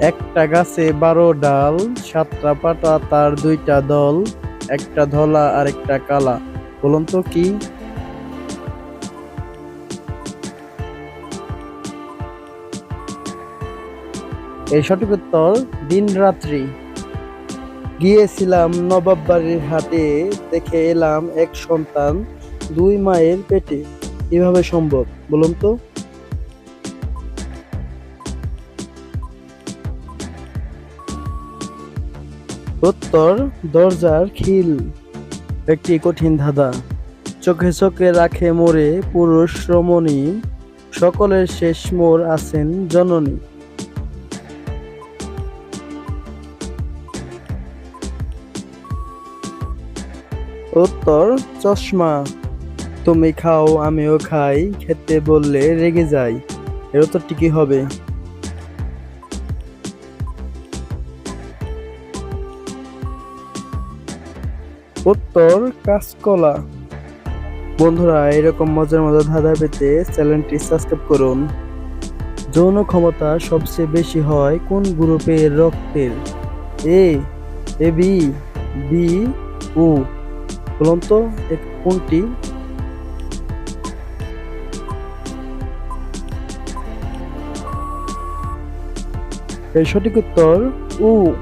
একটা গাছে বারো ডাল, সাতটা পাতা, তার দুইটা দল, একটা ধলা আর একটা কালা। বলুন তো কি? এই সঠিক উত্তর, দিন রাত্রি। গিয়েছিলাম নবাব বাড়ির হাটে, দেখে এলাম এক সন্তান দুই মায়ের পেটে। কীভাবে সম্ভব? বলুন তো। উত্তর, দরজার খিল। একটি কঠিন ধাঁধা। চোখে চোখে রাখে মোরে পুরুষ রমণী। সকলের শেষ মোর আছেন জননী। উত্তর, চশমা। তুমি খাও, আমিও খাই। খেতে বললে রেগে যাই। এর উত্তরটি কি হবে? উত্তর কাঁচকলা। বন্ধুরা, এরকম মজার মজার ধাঁধা পেতে চ্যানেলটি সাবস্ক্রাইব করুন। যৌন ক্ষমতা সবচেয়ে বেশি হয় কোন গ্রুপের রক্তের? এ এ, বি বি ও বলুন তো কোনটি? এর সঠিক উত্তর উ।